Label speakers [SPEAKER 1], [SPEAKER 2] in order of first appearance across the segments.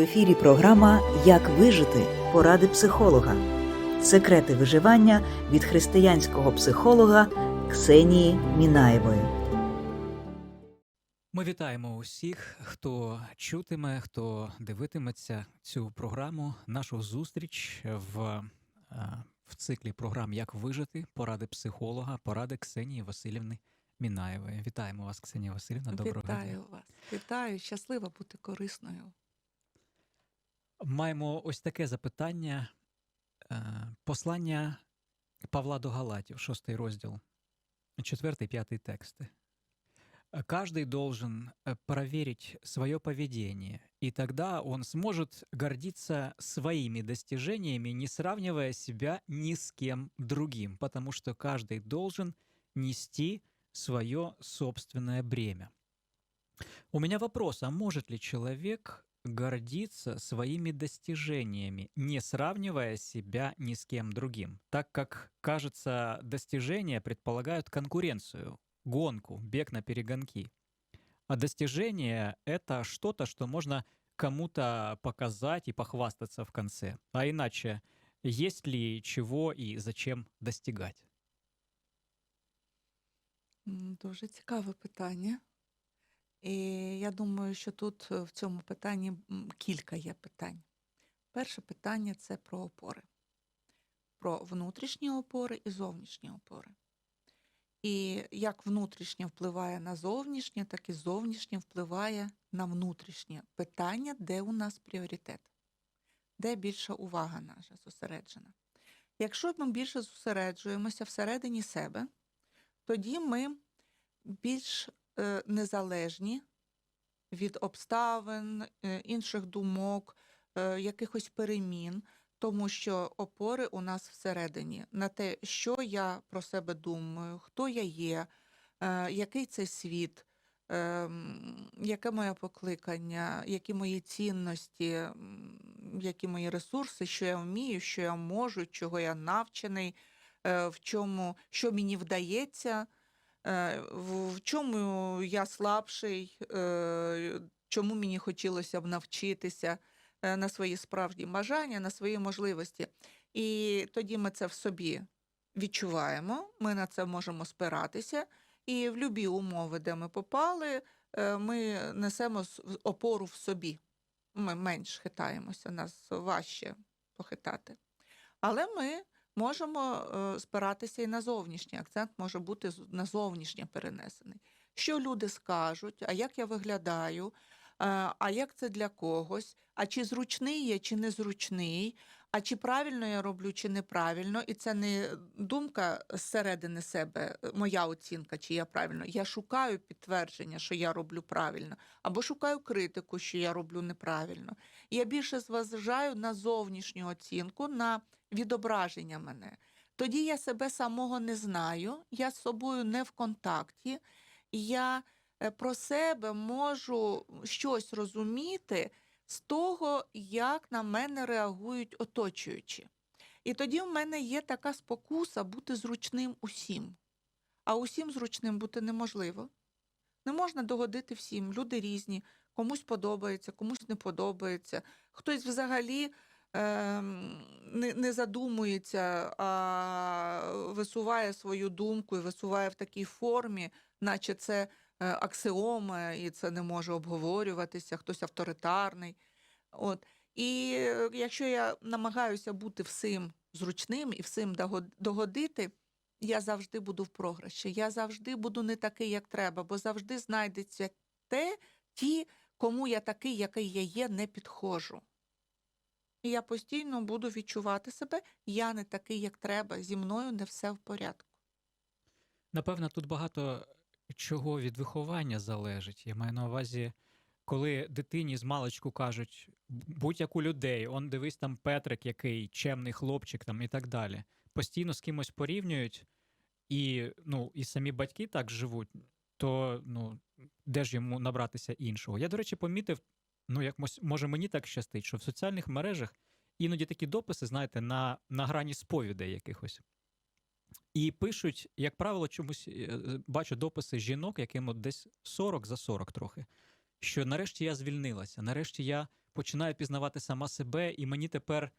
[SPEAKER 1] В ефірі програма Як вижити поради психолога. Секрети виживання від християнського психолога Ксенії Мінаєвої.
[SPEAKER 2] Ми вітаємо усіх, хто чутиме, хто дивитиметься цю програму, нашу зустріч в, е, в циклі програм Як вижити, поради психолога, поради Ксенії Васильівни Мінаєвої. Вітаємо вас, Ксенія Васильівна. Доброго
[SPEAKER 3] Вітаю
[SPEAKER 2] дня.
[SPEAKER 3] вас. Вітаю, щаслива бути корисною.
[SPEAKER 2] Маємо ось таке запитання. Е, Послання Павла до Галатів, шостий розділ, четвертий, п'ятий тексти. Э, Каждый должен э, проверить свое поведение, и тогда он сможет гордиться своими достижениями, не сравнивая себя ни с кем другим, потому что каждый должен нести свое собственное бремя. У меня вопрос, а может ли человек гордиться своими достижениями, не сравнивая себя ни с кем другим, так как, кажется, достижения предполагают конкуренцию, гонку, бег на перегонки. А достижение — это что-то, что можно кому-то показать и похвастаться в конце. А иначе, есть ли чего и зачем достигать?
[SPEAKER 3] Дуже цікаве питання. І я думаю, що тут е, в цьому питанні кілька є питань. Перше питання це про опори, про внутрішні опори і зовнішні опори. І як внутрішнє впливає на зовнішнє, так і зовнішнє впливає на внутрішнє питання, де у нас пріоритет, де більша увага наша зосереджена. Якщо ми більше зосереджуємося всередині себе, тоді ми більш незалежні від обставин, е, інших думок, е, якихось перемін, тому що опори у нас всередині на те, що я про себе думаю, хто я є, е, який це світ, е, яке моє покликання, які мої цінності, які мої ресурси, що я вмію, що я можу, чого я навчений, е, в чому, що мені вдається. Е, в чому я слабший, е, чому мені хотілося б навчитися на свої справжні бажання, на свої можливості. І тоді ми це в собі відчуваємо, ми на це можемо спиратися, і в любі умови, де ми попали, е, ми несемо опору в собі. Ми менш хитаємося, нас важче похитати. Але ми можемо е, спиратися і на зовнішній акцент може бути на зовнішнє перенесений. Що люди скажуть, а як я виглядаю, е, а як це для когось, а чи зручний я, чи незручний, а чи правильно я роблю, чи неправильно. І це не думка зсередини себе, е, моя оцінка, чи я правильно. Я шукаю підтвердження, що я роблю правильно, або шукаю критику, що я роблю неправильно. Я більше зважаю на зовнішню оцінку, на відображення мене. Тоді я себе самого не знаю, я з собою не в контакті, я е, про себе можу щось розуміти з того, як на мене реагують оточуючі. І тоді в мене є така спокуса бути зручним усім. А усім зручним бути неможливо. Не можна догодити всім. Люди різні, комусь подобається, комусь не подобається. Хтось взагалі ем, не, не задумується, а висуває свою думку і висуває в такій формі, наче це е, і це не може обговорюватися, хтось авторитарний. От. І е, якщо я намагаюся бути всім зручним і всім догодити, я завжди буду в програші. Я завжди буду не такий, як треба, бо завжди знайдеться те, ті, кому я такий, який я є, не підходжу. І я постійно буду відчувати себе, я не такий, як треба, зі мною не все в порядку.
[SPEAKER 2] Напевно, тут багато чого від виховання залежить. Я маю на увазі, коли дитині з маличку кажуть будь-як у людей, он дивись там Петрик, який чемний хлопчик там і так далі. Постійно з кимось порівнюють, і, ну, і самі батьки так живуть, то ну, де ж йому набратися іншого? Я, до речі, помітив, ну, як може мені так щастить, що в соціальних мережах іноді такі дописи, знаєте, на, на грані сповідей якихось. І пишуть, як правило, чомусь е, е, бачу дописи жінок, яким от десь 40 за 40 трохи. Що нарешті я звільнилася, нарешті я починаю пізнавати сама себе, і мені тепер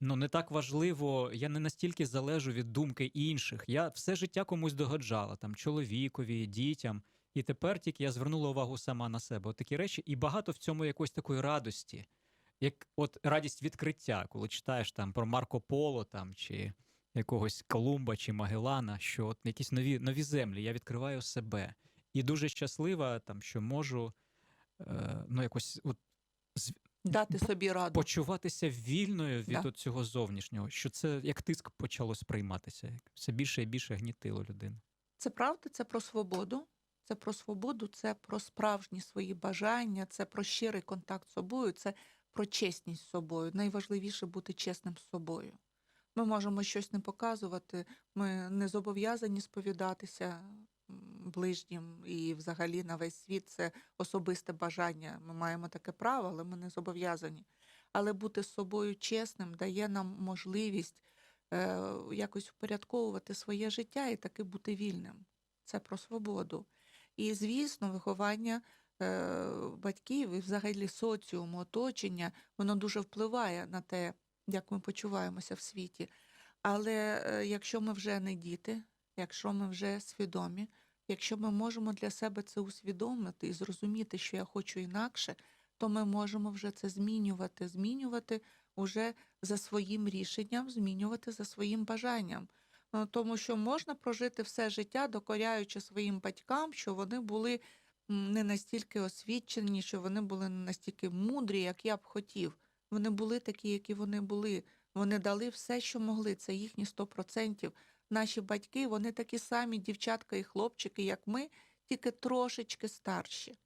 [SPEAKER 2] ну, не так важливо, я не настільки залежу від думки інших. Я все життя комусь догоджала, там, чоловікові, дітям. І тепер тільки я звернула увагу сама на себе. От такі речі, і багато в цьому якоїсь такої радості, як от радість відкриття, коли читаєш там про Марко Поло там, чи якогось Колумба чи Магеллана, що от якісь нові, нові землі, я відкриваю себе. І дуже щаслива, там, що можу е, ну, якось от,
[SPEAKER 3] Дати собі раду.
[SPEAKER 2] почуватися вільною від
[SPEAKER 3] Да.
[SPEAKER 2] цього зовнішнього, що це як тиск почало сприйматися. Все більше і більше гнітило людину.
[SPEAKER 3] Це правда, це про свободу. Це про свободу, це про справжні свої бажання, це про щирий контакт з собою, це про чесність з собою. Найважливіше бути чесним з собою. Ми можемо щось не показувати, ми не зобов'язані сповідатися ближнім і взагалі на весь світ це особисте бажання. Ми маємо таке право, але ми не зобов'язані. Але бути з собою чесним дає нам можливість е, якось впорядковувати своє життя і таки бути вільним. Це про свободу. І, звісно, виховання е, батьків і взагалі соціуму, оточення, воно дуже впливає на те, як ми почуваємося в світі. Але е, якщо ми вже не діти, якщо ми вже свідомі, якщо ми можемо для себе це усвідомити і зрозуміти, що я хочу інакше, то ми можемо вже це змінювати, змінювати уже за своїм рішенням, змінювати за своїм бажанням. Ну, Тому що можна прожити все життя, докоряючи своїм батькам, що вони були не настільки освічені, що вони були не настільки мудрі, як я б хотів. Вони були такі, які вони були. Вони дали все, що могли. Це їхні 100%. Наші батьки, вони такі самі дівчатка і хлопчики, як ми, тільки трошечки старші.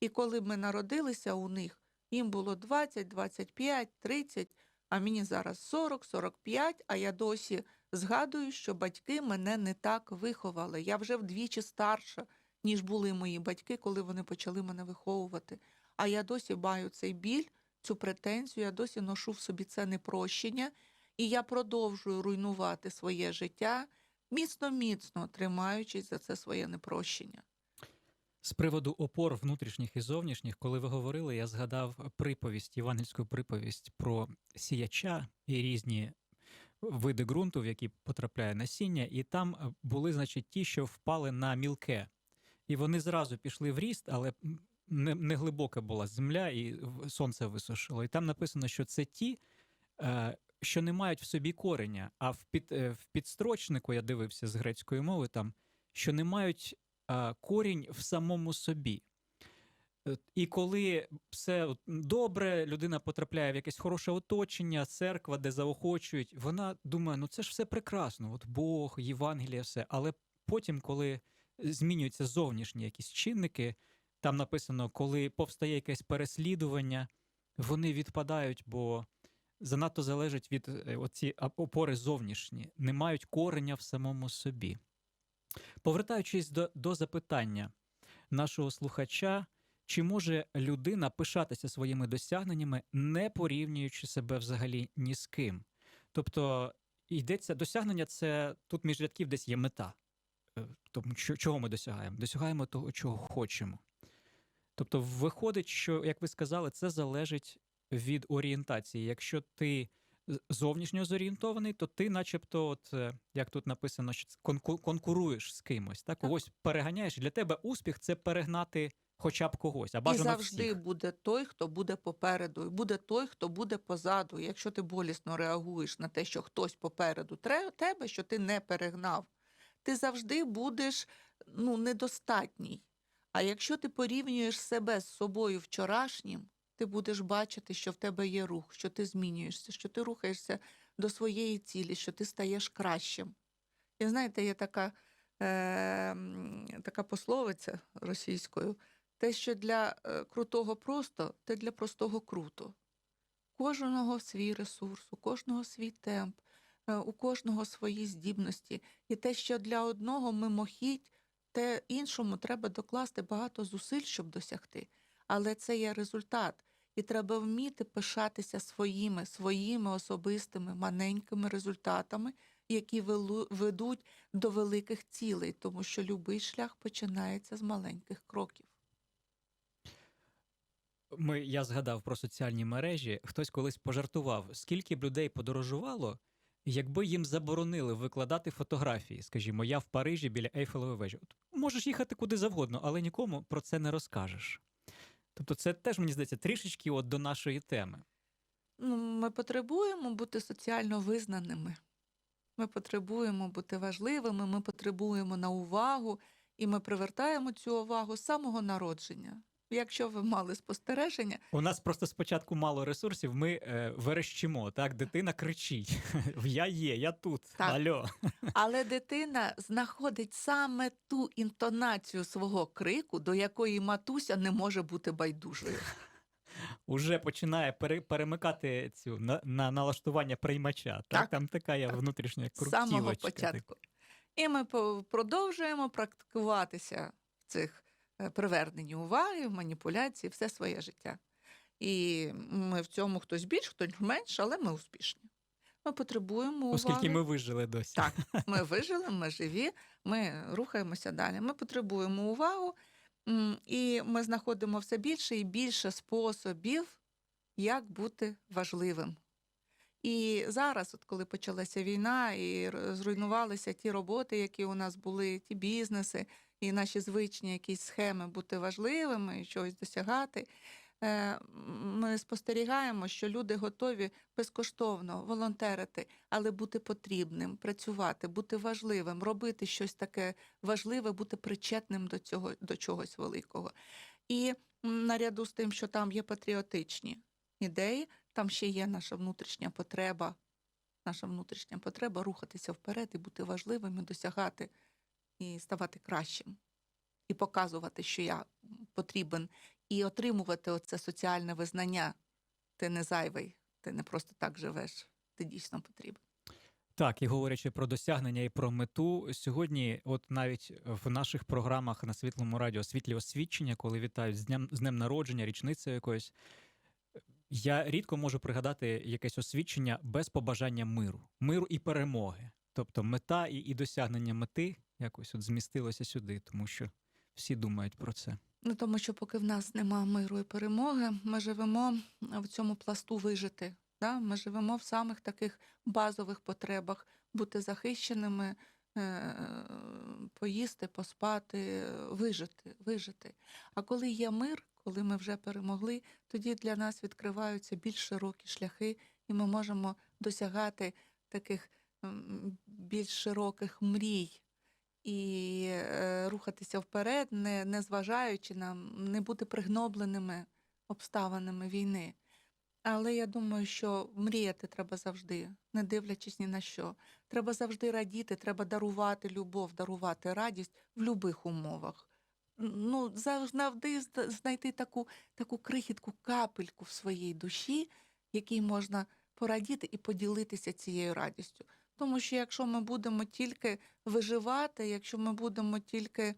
[SPEAKER 3] І коли ми народилися у них, їм було 20, 25, 30, а мені зараз 40, 45, а я досі згадую, що батьки мене не так виховали. Я вже вдвічі старша, ніж були мої батьки, коли вони почали мене виховувати. А я досі маю цей біль, цю претензію, я досі ношу в собі це непрощення, і я продовжую руйнувати своє життя, міцно-міцно тримаючись за це своє непрощення.
[SPEAKER 2] З приводу опор внутрішніх і зовнішніх, коли ви говорили, я згадав приповість, євангельську приповість про сіяча і різні види ґрунту, в які потрапляє насіння, і там були, значить, ті, що впали на мілке. І вони зразу пішли в ріст, але не, не глибока була земля, і сонце висушило. І там написано, що це ті, е, що не мають в собі кореня. А в, під, е, в підстрочнику я дивився з грецької мови, там, що не мають е, корінь в самому собі. Е, І коли все добре, людина потрапляє в якесь хороше оточення, церква, де заохочують, вона думає, ну це ж все прекрасно, от Бог, Євангелія, все. Але потім, коли змінюються зовнішні якісь чинники, там написано, коли повстає якесь переслідування, вони відпадають, бо занадто залежать від е, оці опори зовнішні, не мають кореня в самому собі. Повертаючись до, до запитання нашого слухача, чи може людина пишатися своїми досягненнями, не порівнюючи себе взагалі ні з ким? Тобто йдеться досягнення, це тут між рядків десь є мета. Е, Тому чого ми досягаємо? Досягаємо того, чого хочемо. Тобто, виходить, що, як ви сказали, це залежить від орієнтації. Якщо ти зовнішньо зорієнтований, то ти, начебто, от е, як тут написано, що конкуруєш з кимось, так? Когось переганяєш. Для тебе успіх це перегнати хоча б когось, а
[SPEAKER 3] І завжди
[SPEAKER 2] всіх.
[SPEAKER 3] буде той, хто буде попереду, і буде той, хто буде позаду. Якщо ти болісно реагуєш на те, що хтось попереду тебе, що ти не перегнав, ти завжди будеш ну, недостатній. А якщо ти порівнюєш себе з собою вчорашнім, ти будеш бачити, що в тебе є рух, що ти змінюєшся, що ти рухаєшся до своєї цілі, що ти стаєш кращим. І знаєте, є така, е, така пословиця російською. Те, що для е, крутого просто, те для простого круто. Кожного свій ресурс, у кожного свій темп, е, у кожного свої здібності. І те, що для одного мимохідь, те іншому треба докласти багато зусиль, щоб досягти. Але це є результат. І треба вміти пишатися своїми, своїми особистими маленькими результатами, які ведуть до великих цілей, тому що любий шлях починається з маленьких кроків.
[SPEAKER 2] Ми, я згадав про соціальні мережі. Хтось колись пожартував, скільки б людей подорожувало, якби їм заборонили викладати фотографії. Скажімо, я в Парижі біля Ейфелевої вежі. Можеш їхати куди завгодно, але нікому про це не розкажеш. Тобто, це теж мені здається трішечки от до нашої теми.
[SPEAKER 3] Ну, ми потребуємо бути соціально визнаними. Ми потребуємо бути важливими, ми потребуємо на увагу, і ми привертаємо цю увагу з самого народження. Якщо ви мали спостереження,
[SPEAKER 2] У нас просто спочатку мало ресурсів. Ми е, верещимо. Так, дитина кричить: Я є, я тут.
[SPEAKER 3] Так.
[SPEAKER 2] Алло.
[SPEAKER 3] але дитина знаходить саме ту інтонацію свого крику, до якої матуся не може бути байдужою.
[SPEAKER 2] Уже починає пере, перемикати цю на, на налаштування приймача. Так,
[SPEAKER 3] Так,
[SPEAKER 2] там така є
[SPEAKER 3] так.
[SPEAKER 2] внутрішня
[SPEAKER 3] з самого
[SPEAKER 2] крутілочка. так.
[SPEAKER 3] початку. І ми продовжуємо практикуватися в цих приверненні уваги, маніпуляції все своє життя. І ми в цьому хтось більш, хтось менш, але ми успішні. Ми потребуємо уваги.
[SPEAKER 2] Оскільки ми вижили досі.
[SPEAKER 3] Так, ми вижили, ми живі, ми рухаємося далі. Ми потребуємо увагу, і ми знаходимо все більше і більше способів, як бути важливим. І зараз, от коли почалася війна, і зруйнувалися ті роботи, які у нас були, ті бізнеси, і наші звичні якісь схеми бути важливими і чогось досягати. е, Ми спостерігаємо, що люди готові безкоштовно волонтерити, але бути потрібним, працювати, бути важливим, робити щось таке важливе, бути причетним до цього до чогось великого. І наряду з тим, що там є патріотичні ідеї, там ще є наша внутрішня потреба, наша внутрішня потреба рухатися вперед і бути важливим, і досягати і ставати кращим, і показувати, що я потрібен, і отримувати оце соціальне визнання. Ти не зайвий, ти не просто так живеш, ти дійсно потрібен.
[SPEAKER 2] Так, і говорячи про досягнення і про мету, сьогодні, от навіть в наших програмах на світлому радіо світлі освідчення, коли вітають з днем з днем народження, річницею якоюсь, я рідко можу пригадати якесь освідчення без побажання миру, миру і перемоги. Тобто мета і, і досягнення мети якось от змістилося сюди, тому що всі думають про це.
[SPEAKER 3] Ну тому що поки в нас нема миру і перемоги, ми живемо в цьому пласту вижити. Да? Ми живемо в самих таких базових потребах бути захищеними, е, поїсти, поспати, вижити, вижити. А коли є мир, коли ми вже перемогли, тоді для нас відкриваються більш широкі шляхи, і ми можемо досягати таких більш широких мрій і е, рухатися вперед, не, не зважаючи нам, не бути пригнобленими обставинами війни. Але я думаю, що мріяти треба завжди, не дивлячись ні на що. Треба завжди радіти, треба дарувати любов, дарувати радість в будь-яких умовах. Ну, завжди знайти таку, таку крихітку капельку в своїй душі, якій можна порадіти і поділитися цією радістю. Тому що якщо ми будемо тільки виживати, якщо ми будемо тільки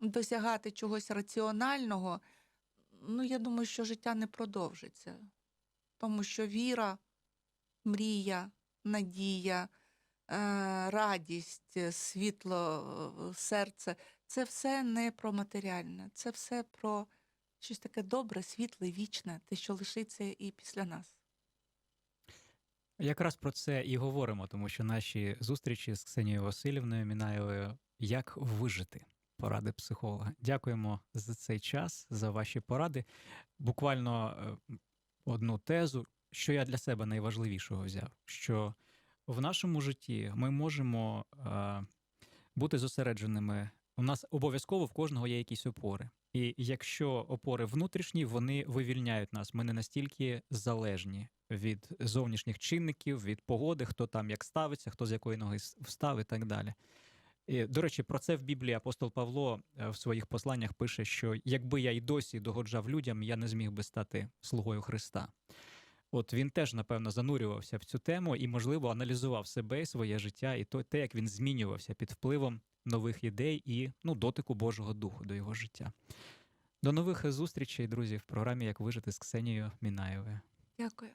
[SPEAKER 3] досягати чогось раціонального, ну я думаю, що життя не продовжиться. Тому що віра, мрія, надія, е, радість, світло, серце це все не про матеріальне, це все про щось таке добре, світле, вічне, те, що лишиться і після нас.
[SPEAKER 2] Якраз про це і говоримо, тому що наші зустрічі з Ксенією Васильівною Мінаєвою як вижити поради психолога. Дякуємо за цей час, за ваші поради. Буквально е, одну тезу, що я для себе найважливішого взяв, що в нашому житті ми можемо е, бути зосередженими. У нас обов'язково в кожного є якісь опори. І якщо опори внутрішні, вони вивільняють нас. Ми не настільки залежні від зовнішніх чинників, від погоди, хто там як ставиться, хто з якої ноги встав і так далі. І, до речі, про це в Біблії апостол Павло е, в своїх посланнях пише, що якби я й досі догоджав людям, я не зміг би стати слугою Христа. От він теж, напевно, занурювався в цю тему і, можливо, аналізував себе і своє життя, і те, як він змінювався під впливом нових ідей і ну, дотику Божого Духу до його життя. До нових зустрічей, друзі, в програмі Як вижити з Ксенією Мінаєвою.
[SPEAKER 3] Дякую.